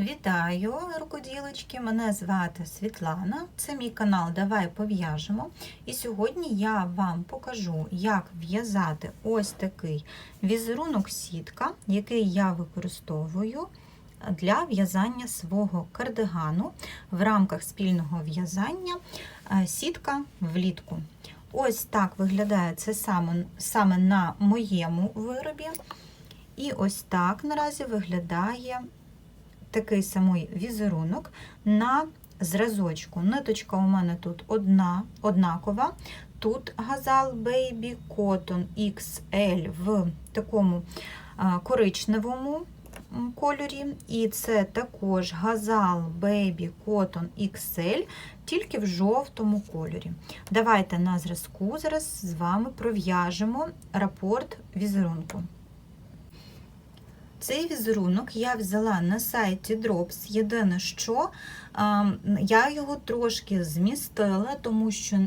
Вітаю, рукоділочки! Мене звати Світлана. Це мій канал Давай пов'яжемо. І сьогодні я вам покажу, як в'язати ось такий візерунок сітка, який я використовую для в'язання свого кардигану в рамках спільного в'язання е, сітка влітку. Ось так виглядає це саме, саме на моєму виробі. І ось так наразі виглядає такий самий візерунок на зразочку. Ниточка у мене тут одна, однакова. Тут газал Baby Cotton XL в такому коричневому кольорі. І це також газал Baby Cotton XL, тільки в жовтому кольорі. Давайте на зразку зараз з вами пров'яжемо рапорт візерунку. Цей візерунок я взяла на сайті Drops. Єдине, що я його трошки змістила, тому що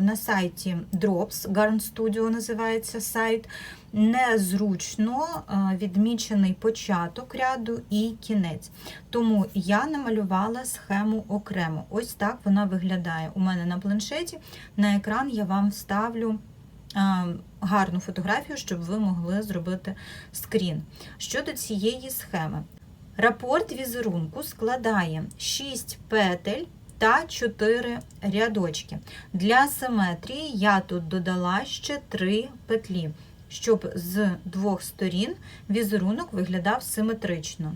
на сайті Drops, Garn Studio називається сайт, незручно відмічений початок ряду і кінець. Тому я намалювала схему окремо. Ось так вона виглядає у мене на планшеті. На екран я вам вставлю гарну фотографію, щоб ви могли зробити скрін. Щодо цієї схеми, рапорт візерунку складає 6 петель та 4 рядочки. Для симетрії я тут додала ще 3 петлі, щоб з двох сторін візерунок виглядав симетрично.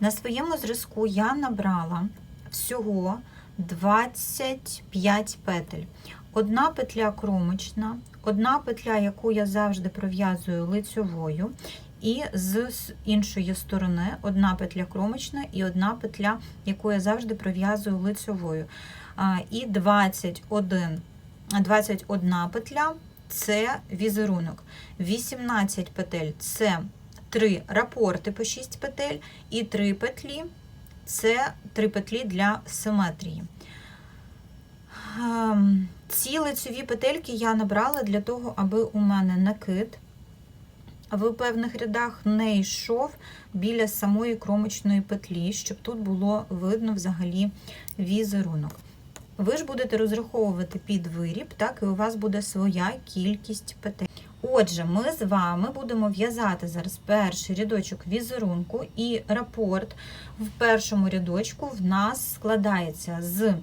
На своєму зразку я набрала всього 25 петель. Одна петля кромочна, одна петля, яку я завжди пров'язую лицьовою, і з іншої сторони одна петля кромочна і одна петля, яку я завжди пров'язую лицьовою. І 21, 21 петля це візерунок. 18 петель це 3 рапорти по 6 петель, і 3 петлі це 3 петлі для симетрії. Ем, ці лицеві петельки я набрала для того, аби у мене накид в певних рядах не йшов біля самої кромочної петлі, щоб тут було видно взагалі візерунок. Ви ж будете розраховувати під виріб, так і у вас буде своя кількість петель. Отже, ми з вами будемо в'язати зараз перший рядочок візерунку, і рапорт в першому рядочку в нас складається з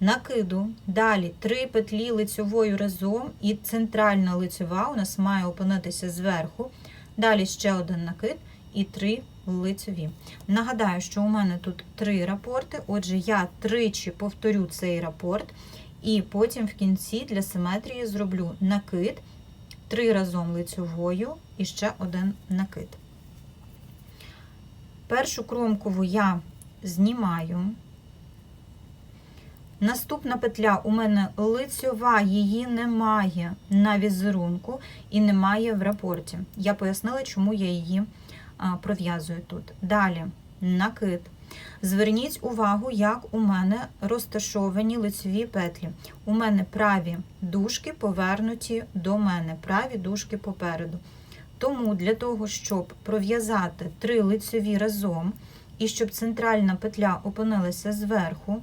накиду, далі 3 петлі лицьовою разом, і центральна лицьова у нас має опинитися зверху. Далі ще один накид і 3 лицьові. Нагадаю, що у мене тут 3 рапорти, отже, я тричі повторю цей рапорт, і потім в кінці для симетрії зроблю накид, 3 разом лицьовою і ще один накид. Першу кромкову я знімаю. Наступна петля у мене лицьова, її немає на візерунку і немає в рапорті. Я пояснила, чому я її пров'язую тут. Далі накид. Зверніть увагу, як у мене розташовані лицеві петлі. У мене праві дужки повернуті до мене, праві дужки попереду. Тому для того, щоб пров'язати три лицеві разом, і щоб центральна петля опинилася зверху,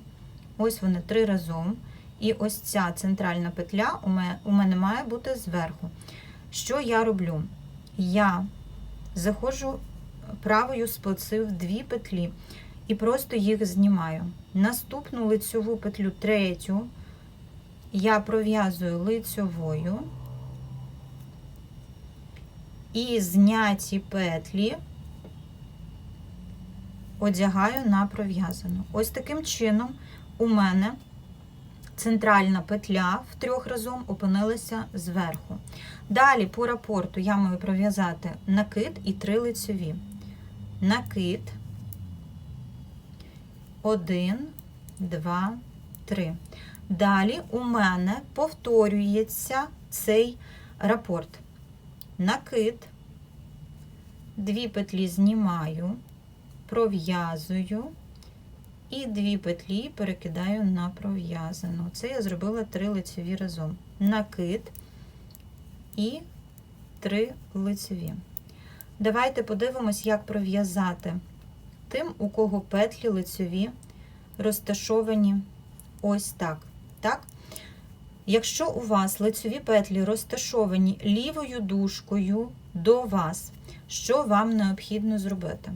Ось вони три разом. І ось ця центральна петля у мене має бути зверху. Що я роблю? Я заходжу правою сплецив дві петлі і просто їх знімаю. Наступну лицьову петлю третю я пров'язую лицьовою і зняті петлі одягаю на пров'язану. Ось таким чином у мене центральна петля в трьох разом опинилася зверху. Далі по рапорту я маю пров'язати накид і три лицеві. Накид, один, два, три. Далі у мене повторюється цей рапорт. Накид, дві петлі знімаю, пров'язую. І дві петлі перекидаю на пров'язану. Це я зробила три лицеві разом. Накид і три лицеві. Давайте подивимось, як пров'язати тим, у кого петлі лицьові розташовані ось так. так? Якщо у вас лицьові петлі розташовані лівою дужкою до вас, що вам необхідно зробити?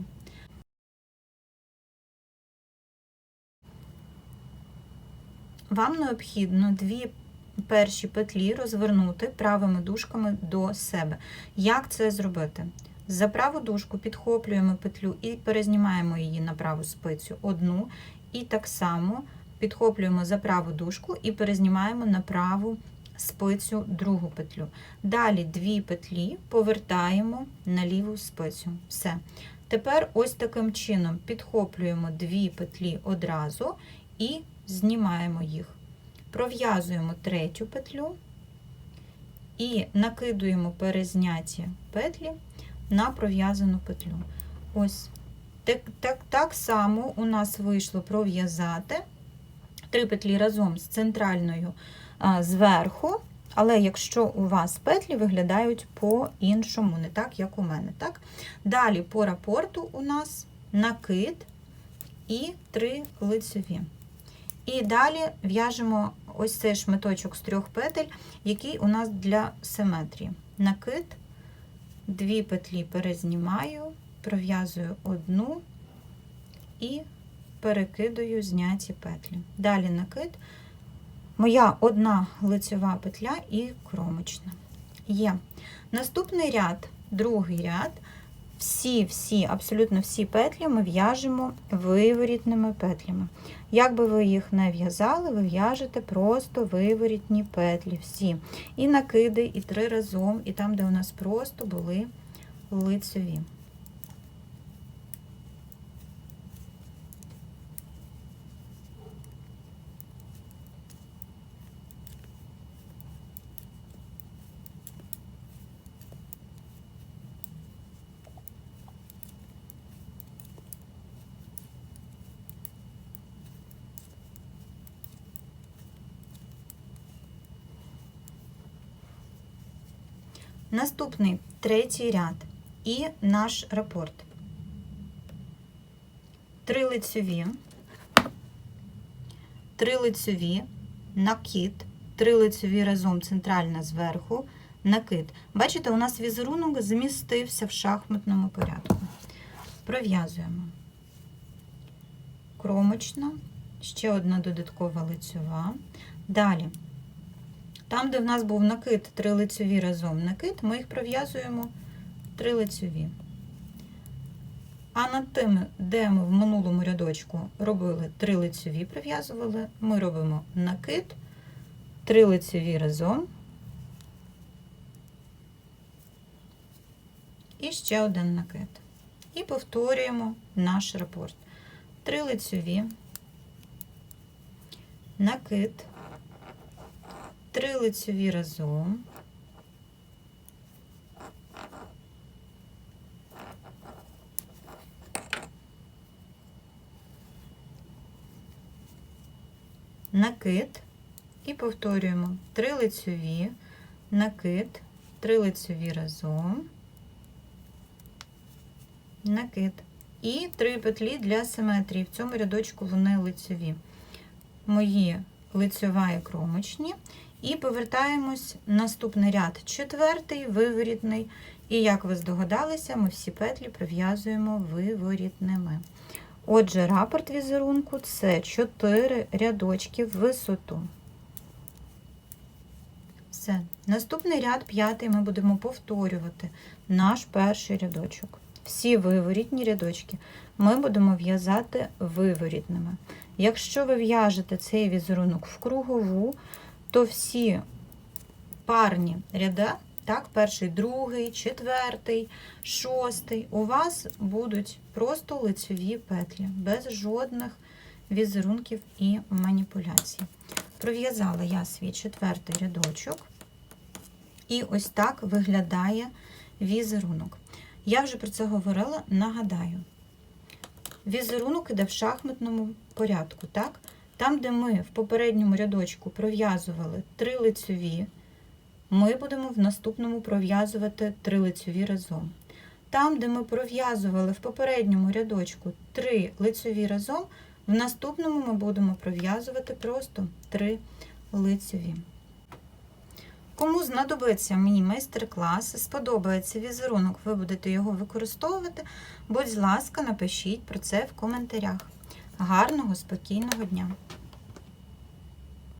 Вам необхідно дві перші петлі розвернути правими дужками до себе. Як це зробити? За праву дужку підхоплюємо петлю і перезнімаємо її на праву спицю одну, і так само підхоплюємо за праву дужку і перезнімаємо на праву спицю другу петлю. Далі дві петлі повертаємо на ліву спицю. Все. Тепер ось таким чином підхоплюємо дві петлі одразу і знімаємо їх. Пров'язуємо третю петлю і накидуємо перезняті петлі на пров'язану петлю. Ось так, так, так само у нас вийшло пров'язати три петлі разом з центральною а, зверху, але якщо у вас петлі виглядають по-іншому, не так, як у мене. Так? Далі по рапорту у нас накид і три лицеві. І далі в'яжемо ось цей шматочок з трьох петель, який у нас для симетрії. Накид, дві петлі перезнімаю, пров'язую одну і перекидаю зняті петлі. Далі накид, моя одна лицьова петля і кромочна. Є. Наступний ряд, другий ряд. Всі-всі, абсолютно всі петлі ми в'яжемо виворітними петлями. Як би ви їх не в'язали, ви в'яжете просто виворітні петлі всі. І накиди, і три разом, і там, де у нас просто були лицеві. Наступний третій ряд і наш рапорт. Три лицьові, три лицьові, накид, три лицьові разом центральна зверху, накид. Бачите, у нас візерунок змістився в шахматному порядку. Пров'язуємо кромочна, ще одна додаткова лицьова. Далі. Там, де в нас був накид, три лицеві разом накид, ми їх пров'язуємо три лицеві. А над тим, де ми в минулому рядочку робили три лицеві, пров'язували, ми робимо накид, три лицеві разом. І ще один накид. І повторюємо наш рапорт. Три лицеві, накид три лицеві разом. Накид і повторюємо три лицеві, накид, три лицеві разом, накид. І три петлі для симетрії. В цьому рядочку вони лицеві. Мої лицьова і кромочні. І повертаємось наступний ряд, четвертий, виворітний. І, як ви здогадалися, ми всі петлі пров'язуємо виворітними. Отже, рапорт візерунку це 4 рядочки в висоту. Все. Наступний ряд, п'ятий, ми будемо повторювати наш перший рядочок. Всі виворітні рядочки ми будемо в'язати виворітними. Якщо ви в'яжете цей візерунок в кругову, то всі парні ряди, так, перший, другий, четвертий, шостий, у вас будуть просто лицеві петлі, без жодних візерунків і маніпуляцій. Пров'язала я свій четвертий рядочок, і ось так виглядає візерунок. Я вже про це говорила, нагадаю. Візерунок іде в шахматному порядку, так? Там, де ми в попередньому рядочку пров'язували три лицеві, ми будемо в наступному пров'язувати три лицеві разом. Там, де ми пров'язували в попередньому рядочку 3 лицеві разом, в наступному ми будемо пров'язувати просто 3 лицеві. Кому знадобиться мій майстер-клас, сподобається візерунок, ви будете його використовувати, будь ласка, напишіть про це в коментарях. Гарного, спокійного дня!